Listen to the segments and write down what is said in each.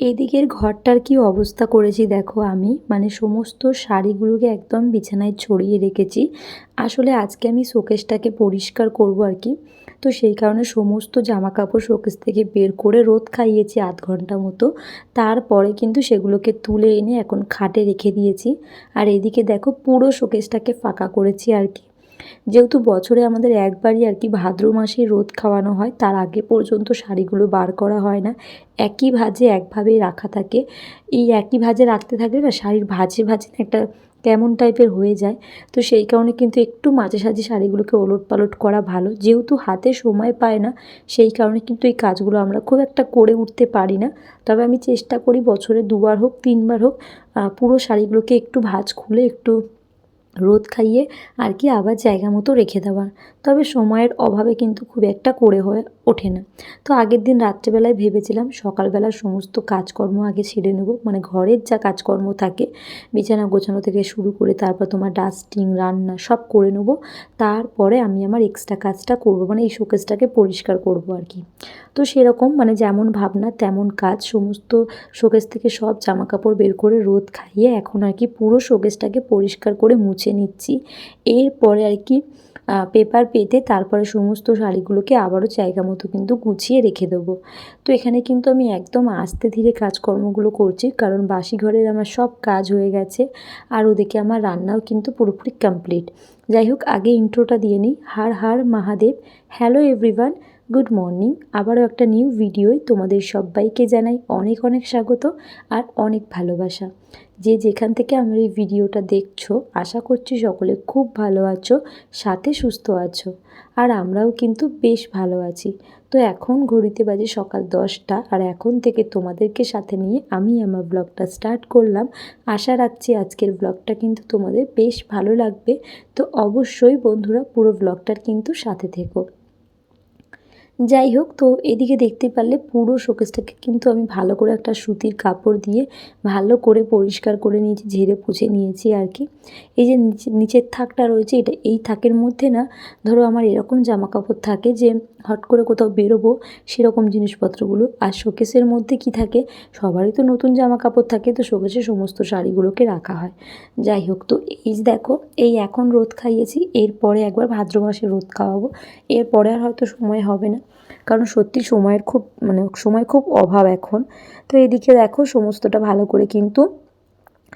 আজকের ঘরটার কি অবস্থা করেছি দেখো আমি। মানে সমস্ত শাড়িগুলোকে একদম বিছানায় ছড়িয়ে রেখেছি। আসলে আজকে আমি শোকেসটাকে পরিষ্কার করব আর কি। তো সেই কারণে সমস্ত জামা কাপড় শোকেস থেকে বের করে রোদ খাইয়েছি আধ ঘণ্টা মতো। তারপরে কিন্তু সেগুলোকে তুলে এনে এখন খাটে রেখে দিয়েছি। আর এদিকে দেখো পুরো শোকেসটাকে ফাঁকা করেছি আর কি। যেহেতু বছরে আমাদের একবারই আর কি ভাদ্র মাসে রোদ খাওয়ানো হয়, তার আগে পর্যন্ত শাড়িগুলো বার করা হয় না। একই ভাজে একভাবেই রাখা থাকে। এই একই ভাজে রাখতে থাকলে না শাড়ির ভাজে ভাজে একটা কেমন টাইপের হয়ে যায়। তো সেই কারণে কিন্তু একটু মাঝে সাঝে শাড়িগুলোকে ওলট পালট করা ভালো। যেহেতু হাতে সময় পায় না, সেই কারণে কিন্তু এই কাজগুলো আমরা খুব একটা করে উঠতে পারি না। তবে আমি চেষ্টা করি বছরে দুবার হোক, তিনবার হোক পুরো শাড়িগুলোকে একটু ভাজ খুলে একটু রোদ খাইয়ে আর কি আবার জায়গা মতো রেখে দেওয়ার। তবে সময়ের অভাবে কিন্তু খুব একটা করে হয়ে ওঠে না। তো আগের দিন রাত্রেবেলায় ভেবেছিলাম সকালবেলার সমস্ত কাজকর্ম আগে সেরে নেব। মানে ঘরের যা কাজকর্ম থাকে, বিছানা গোছানো থেকে শুরু করে তারপর তোমার ডাস্টিং রান্না সব করে নেব। তারপরে আমি আমার এক্সট্রা কাজটা করব। মানে এই শোকেসটাকে পরিষ্কার করব আর কি। তো সেরকম মানে যেমন ভাবনা তেমন কাজ, সমস্ত শোকেস থেকে সব জামা কাপড় বের করে রোদ খাইয়ে এখন আর কি পুরো শোকেসটাকে পরিষ্কার করে মুছে নিচ্ছি। এরপরে আর কি পেপার পেতে তারপরে সমস্ত শাড়িগুলোকে আবারও জায়গা মতো কিন্তু গুছিয়ে রেখে দেবো। তো এখানে কিন্তু আমি একদম আস্তে ধীরে কাজকর্মগুলো করছি, কারণ বাসি ঘরের আমার সব কাজ হয়ে গেছে আর ওদিকে আমার রান্নাও কিন্তু পুরোপুরি কমপ্লিট যাই হোক, আগে ইন্ট্রোটা দিয়ে নিই। Har Har Mahadev hello everyone good morning আবারও একটা নিউ ভিডিওয় তোমাদের সবাইকে জানাই অনেক অনেক স্বাগত আর অনেক ভালোবাসা। যে যেখান থেকে আমার এই ভিডিওটা দেখছ, আশা করছি সকলে খুব ভালো আছো, সাথে সুস্থ আছো। আর আমরাও কিন্তু বেশ ভালো আছি। তো এখন ঘড়িতে বাজে সকাল দশটা আর এখন থেকে তোমাদেরকে সাথে নিয়ে আমি আমার ব্লগটা স্টার্ট করলাম। আশা রাখছি আজকের ব্লগটা কিন্তু তোমাদের বেশ ভালো লাগবে। তো অবশ্যই বন্ধুরা পুরো ব্লগটার কিন্তু সাথে থেকো। যাই হোক তো এদিকে দেখতে পারলে পুরো শোকেসটাকে কিন্তু আমি ভালো করে একটা সুতির কাপড় দিয়ে ভালো করে পরিষ্কার করে নিয়েছি, ঝেড়ে পুছে নিয়েছি আর কি। এই যে নিচে, নিচের থাকটা রয়েছে, এটা এই থাকের মধ্যে না, ধরো আমার এরকম জামা কাপড় থাকে যে হট করে কোথাও বেরোবো, সেরকম জিনিসপত্রগুলো। আর শোকেসের মধ্যে কি থাকে, সবারই তো নতুন জামা কাপড় থাকে, তো শোকেসে সমস্ত শাড়িগুলোকে রাখা হয়। যাই হোক তো এই দেখো, এই এখন রোদ খাইয়েছি, এরপরে একবার ভাদ্র মাসে রোদ খাওয়াবো, এরপরে আর হয়তো সময় হবে না। কারণ সত্যি সময়ের খুব মানে সময় খুব অভাব এখন। তো এদিকে দেখো সমস্তটা ভালো করে কিন্তু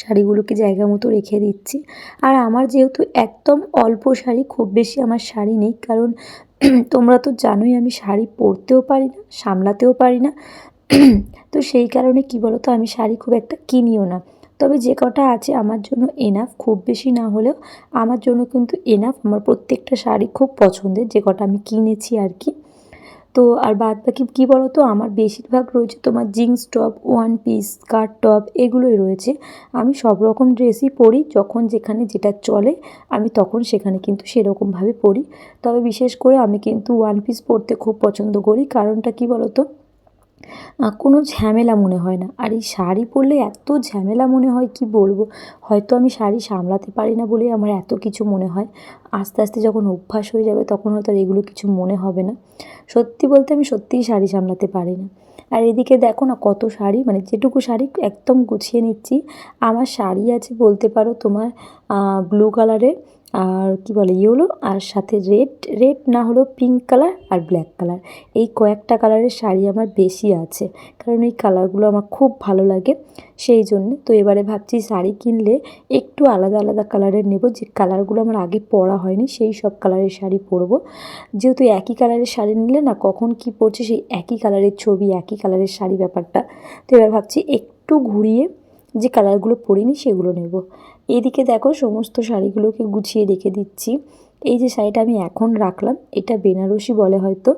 শাড়িগুলোকে জায়গা মতো রেখে দিচ্ছি। আর আমার যেহেতু একদম অল্প শাড়ি, খুব বেশি আমার শাড়ি নেই, কারণ তোমরা তো জানোই আমি শাড়ি পরতেও পারি না, সামলাতেও পারি না। তো সেই কারণে কি বলো তো আমি শাড়ি খুব একটা কিনিও না। তবে যে কটা আছে আমার জন্য এনাফ খুব বেশি না হলেও আমার জন্য কিন্তু এনাফ আমার প্রত্যেকটা শাড়ি খুব পছন্দের, যে কটা আমি কিনেছি আর কি। তো আর বাদ বাকি কী বলো তো আমার বেশিরভাগ রয়েছে তোমার jeans top, one piece, skirt top এগুলোই রয়েছে। আমি সব রকম ড্রেসই পরি, যখন যেখানে যেটা চলে, আমি তখন সেখানে কিন্তু সেরকমভাবে পরি। তবে বিশেষ করে আমি কিন্তু ওয়ান পিস পরতে খুব পছন্দ করি। কারণটা কী বলো তো কোনো ঝামেলা মনে হয় না। আর এই শাড়ি পরলে এত ঝামেলা মনে হয়, কি বলব? হয়তো আমি শাড়ি সামলাতে পারি না বলেই আমার এত কিছু মনে হয়। আস্তে আস্তে যখন অভ্যাস হয়ে যাবে তখন হয়তো আর এগুলো কিছু মনে হবে না। সত্যি বলতে আমি সত্যিই শাড়ি সামলাতে পারি না। আর এদিকে দেখো না কত শাড়ি মানে যেটুকু শাড়ি একদম গুছিয়ে নিচ্ছি। আমার শাড়ি আছে বলতে পারো তোমার ব্লু কালারের আর কি বলে ইয়েলো আর সাথে রেড রেড না হলেও পিঙ্ক কালার আর ব্ল্যাক কালার এই কয়েকটা কালারের শাড়ি আমার বেশি আছে, কারণ এই কালারগুলো আমার খুব ভালো লাগে, সেই জন্য। তো এবারে ভাবছি শাড়ি কিনলে একটু আলাদা আলাদা কালারের নেব, যে কালারগুলো আমার আগে পরা হয়নি, সেই সব কালারের শাড়ি পরবো। যেহেতু একই কালারের শাড়ি নিলে না, কখন কি পরছে সেই একই কালারের ছবি, একই কালারের শাড়ি ব্যাপারটা। তো এবার ভাবছি একটু ঘুরিয়ে যে কালারগুলো পরিনি, সেগুলো নেব। এদিকে দেখো সমস্ত শাড়িগুলোকে গুছিয়ে রেখে দিচ্ছি। এই যে শাড়িটা আমি এখন রাখলাম, এটা বেনারসি বলে হয়তো।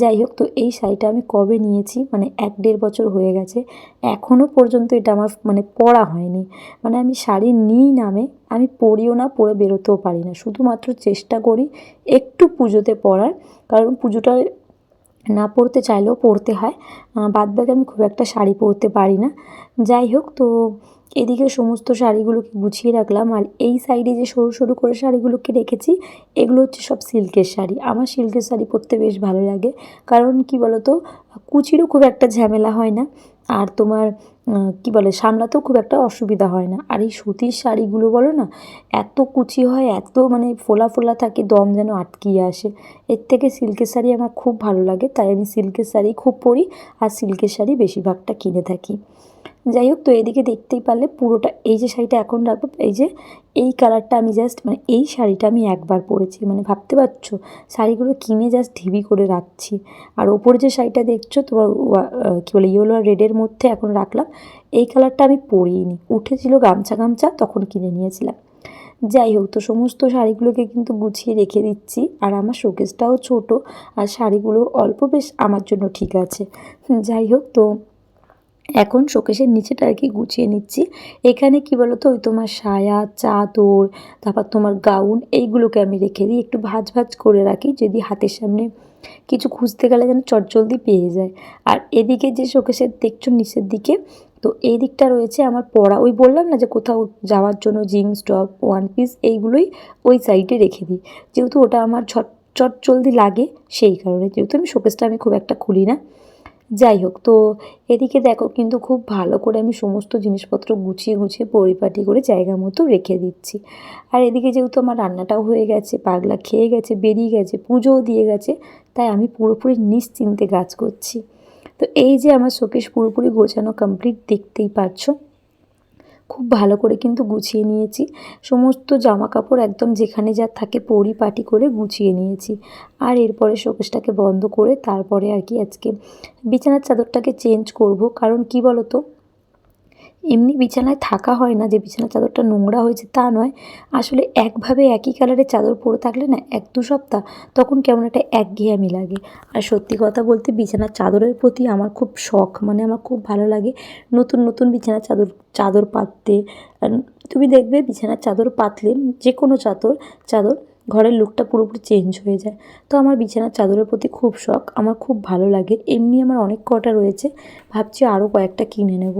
যাই হোক, তো এই শাড়িটা আমি কবে নিয়েছি? মানে এক দেড় বছর হয়ে গেছে। এখনও পর্যন্ত এটা আমার মানে পরা হয়নি। মানে আমি শাড়ি নিই নামে, আমি পরিও না, পরে বেরোতেও পারি না। শুধুমাত্র চেষ্টা করি একটু পুজোতে পরার, কারণ পুজোটা না পরতে চাইলেও পরতে হয়। বাদ বাকি আমি খুব একটা শাড়ি পরতে পারি না। যাই হোক, তো এদিকে সমস্ত শাড়িগুলোকে গুছিয়ে রাখলাম আর এই সাইডে যে সরু সরু করে শাড়িগুলোকে রেখেছি, এগুলো হচ্ছে সব সিল্কের শাড়ি। আমার সিল্কের শাড়ি পরতে বেশ ভালো লাগে। কারণ কি বলতো, কুচিরও খুব একটা ঝামেলা হয় না আর তোমার কি বলে, সামলাতেও খুব একটা অসুবিধা হয় না। আর এই সুতির শাড়িগুলো বলো না, এত কুচি হয়, এত মানে ফোলা ফোলা থাকে, দম যেন আটকিয়ে আসে। এর থেকে সিল্কের শাড়ি আমার খুব ভালো লাগে, তাই আমি সিল্কের শাড়ি খুব পরি আর সিল্কের শাড়ি বেশিরভাগটা কিনে থাকি। যাই হোক, তো এদিকে দেখতেই পারলে পুরোটা এই যে শাড়িটা এখন রাখব, এই যে এই কালারটা আমি জাস্ট মানে এই শাড়িটা আমি একবার পরেছি মানে ভাবতে পারছ? শাড়িগুলো কিনে জাস্ট ঢিবি করে রাখছি। আর ওপরে যে শাড়িটা দেখছ, তোমার কী বলে ইয়েলো আর রেডের মধ্যে এখন রাখলাম, এই কালারটা আমি পরিনি। উঠেছিল গামছা গামছা, তখন কিনে নিয়েছিলাম। যাই হোক, তো সমস্ত শাড়িগুলোকে কিন্তু গুছিয়ে রেখে দিচ্ছি, আর আমার শোকেসটাও ছোট, আর শাড়িগুলো অল্প বেশ আমার জন্য ঠিক আছে। যাই হোক, তো এখন শোকেসের নিচেটা আর কি গুছিয়ে নিচ্ছি। এখানে কি বলো তো ওই তোমার সায়া, চাদর, তারপর তোমার গাউন, এইগুলোকে আমি রেখে দিই। একটু ভাজ ভাজ করে রাখি, যদি হাতের সামনে কিছু খুঁজতে গেলে যেন চটজলদি পেয়ে যায়। আর এদিকে যে শোকেসের দেখছ নিচের দিকে, তো এই দিকটা রয়েছে আমার পড়া। ওই বললাম না যে কোথাও যাওয়ার জন্য জিন্স, টপ, ওয়ান পিস এইগুলোই ওই সাইডে রেখে দিই। যেহেতু ওটা আমার ছট চটজলদি লাগে সেই কারণে। যেহেতু আমি শোকেসটা আমি খুব একটা খুলি না। যাই হোক, তো এদিকে দেখো কিন্তু খুব ভালো করে আমি সমস্ত জিনিসপত্র গুছিয়ে গুছিয়ে পরিপাটি করে জায়গা মতো রেখে দিচ্ছি। আর এদিকে যেহেতু আমার রান্নাটাও হয়ে গেছে, পাগলা খেয়ে গেছে, বেরিয়ে গেছে, পুজোও দিয়ে গেছে, তাই আমি পুরোপুরি নিশ্চিন্তে কাজ করছি। তো এই যে আমার শোকেশ পুরোপুরি গোছানো কমপ্লিট দেখতেই পারছ। খুব ভালো করে কিন্তু গুছিয়ে নিয়েছি। সমস্ত জামা কাপড় একদম যেখানে যা থাকে পরিপাটি করে গুছিয়ে নিয়েছি। আর এরপরে শোকেসটাকে বন্ধ করে তারপরে আর কি আজকে বিছানার চাদরটাকে চেঞ্জ করব। কারণ কি বলো তো এমনি বিছানায় থাকা হয় না, যে বিছানার চাদরটা নোংরা হয়েছে তা নয়। আসলে একভাবে একই কালারের চাদর পরে থাকলে না এক দু সপ্তাহ তখন কেমন একটা একঘেয়েমি লাগে। আর সত্যি কথা বলতে বিছানার চাদরের প্রতি আমার খুব শখ মানে আমার খুব ভালো লাগে নতুন নতুন বিছানার চাদর চাদর পাততে। তুমি দেখবে বিছানার চাদর পাতলে যে কোনো চাদর চাদর ঘরের লুকটা পুরোপুরি চেঞ্জ হয়ে যায়। তো আমার বিছানার চাদরের প্রতি খুব শখ, আমার খুব ভালো লাগে। এমনি আমার অনেক কটা রয়েছে, ভাবছি আরও কয়েকটা কিনে নেব।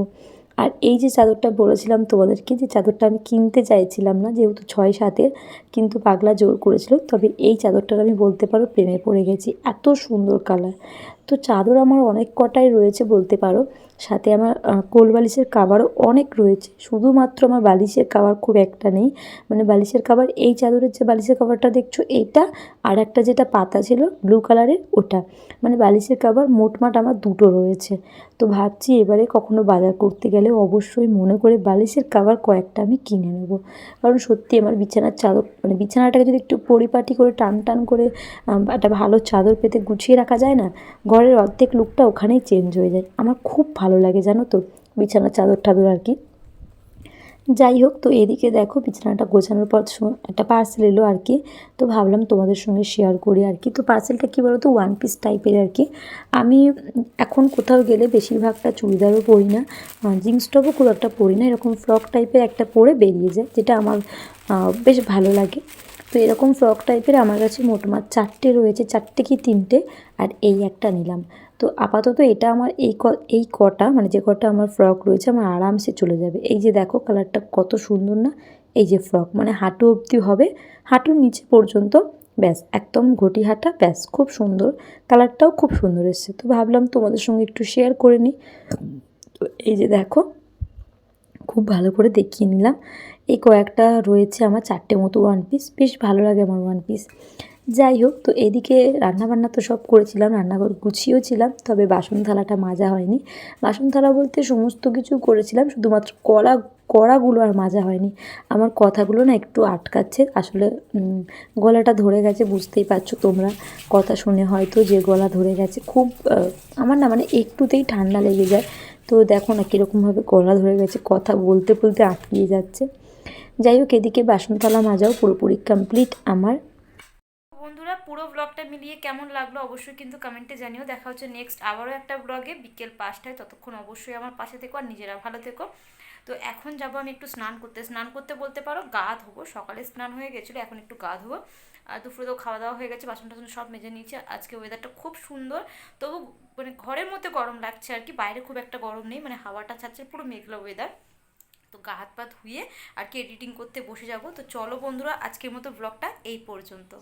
আর এই যে চাদরটা বলেছিলাম তোমাদেরকে, যে চাদরটা আমি কিনতে চাইছিলাম না, যেহেতু ছয় সাতের, কিন্তু পাগলা জোর করেছিল, তবে এই চাদরটার আমি বলতে পারো প্রেমে পড়ে গেছি, এত সুন্দর কালার তো চাদর আমার অনেক কটাই রয়েছে বলতে পারো সাথে আমার কোল বালিশের কাবারও অনেক রয়েছে। শুধুমাত্র আমার বালিশের কাবার খুব একটা নেই। মানে বালিশের কাবার এই চাদরের যে বালিশের কাবারটা দেখছ এইটা আর একটা যেটা পাতা ছিল ব্লু কালারের ওটা। মানে বালিশের কাবার মোটমাট আমার দুটো রয়েছে। তো ভাবছি এবারে কখনো বাজার করতে গেলে অবশ্যই মনে করে বালিশের কাবার কয়েকটা আমি কিনে নেব। কারণ সত্যি আমার বিছানার চাদর মানে বিছানাটাকে যদি একটু পরিপাটি করে, টান টান করে একটা ভালো চাদর পেতে গুছিয়ে রাখা যায় না, ঘরের অর্ধেক লুকটা ওখানেই চেঞ্জ হয়ে যায়। আমার খুব ভালো লাগে জানো তো? বিছানার চাদর টাদর আর কি। যাই হোক, তো এদিকে দেখো বিছানাটা গোছানোর পর একটা পার্সেল এলো আর কি। তো ভাবলাম তোমাদের সঙ্গে শেয়ার করি আর কি। তো পার্সেলটা কী বলো তো ওয়ান পিস টাইপের আর কি। আমি এখন কোথাও গেলে বেশিরভাগটা চুড়িদারও পরি না। জিন্স টপও খুব একটা পরি না। এরকম ফ্রক টাইপের একটা পরে বেরিয়ে যায়, যেটা আমার বেশ ভালো লাগে। তো এরকম ফ্রক টাইপের আমার কাছে মোটমাট চারটে রয়েছে। চারটে কি তিনটে? আর এই একটা নিলাম। তো আপাতত এটা আমার এই ক, এই কটা মানে যে কটা আমার ফ্রক রয়েছে, আমার আরামসে চলে যাবে। এই যে দেখো কালারটা কত সুন্দর না? এই যে ফ্রক মানে হাঁটু অবধি হবে, হাঁটুর নিচে পর্যন্ত, ব্যাস, একদম ঘটি হাঁটা, ব্যাস, খুব সুন্দর। কালারটাও খুব সুন্দর এসছে। তো ভাবলাম তোমাদের সঙ্গে একটু শেয়ার করে নিই। তো এই যে দেখো, খুব ভালো করে দেখিয়ে নিলাম। এই কয়েকটা রয়েছে আমার চারটে মতো ওয়ান পিস বেশ ভালো লাগে আমার ওয়ান পিস যাই হোক, তো এদিকে রান্নাবান্না তো সব করেছিলাম, রান্নাঘর গুছিয়েও ছিলাম তবে বাসন থালাটা মাজা হয়নি। বাসন থালা বলতে সমস্ত কিছু করেছিলাম, শুধুমাত্র কড়া কড়াগুলো আর মাজা হয়নি। আমার কথাগুলো না একটু আটকাচ্ছে, আসলে গলাটা ধরে গেছে, বুঝতেই পারছ তোমরা। কথা শুনে হয়তো যে গলা ধরে গেছে, খুব আমার না মানে একটুতেই ঠান্ডা লেগে যায়। তো দেখো না কীরকমভাবে গলা ধরে গেছে, কথা বলতে বলতে আটকিয়ে যাচ্ছে। যাই হোক, এদিকে বাসন থালা মাজাও পুরোপুরি কমপ্লিট আমার। পুরো ব্লগটা মিলিয়ে কেমন লাগল অবশ্যই কিন্তু কমেন্টে জানিও। দেখা হচ্ছে নেক্সট আবারও একটা ব্লগে বিকেল পাঁচটায়। ততক্ষণ অবশ্যই আমার পাশে থেকো আর নিজেরা ভালো থেকো। তো এখন যাব আমি একটু স্নান করতে। স্নান করতে বলতে পারো গা ধোবো। সকালে স্নান হয়ে গেছিল, এখন একটু গা ধোবো। আর দুপুরে তো খাওয়া দাওয়া হয়ে গেছে, বাসন টাসন সব মেজে নিয়েছি। আজকে ওয়েদারটা খুব সুন্দর। তবু মানে ঘরের মধ্যে গরম লাগছে আর কি, বাইরে খুব একটা গরম নেই। মানে হাওয়াটা ছাড়ছে, পুরো মেঘলা ওয়েদার তো গা হাত পা ধুয়ে আর কি এডিটিং করতে বসে যাব। তো চলো বন্ধুরা, আজকের মতো ব্লগটা এই পর্যন্ত।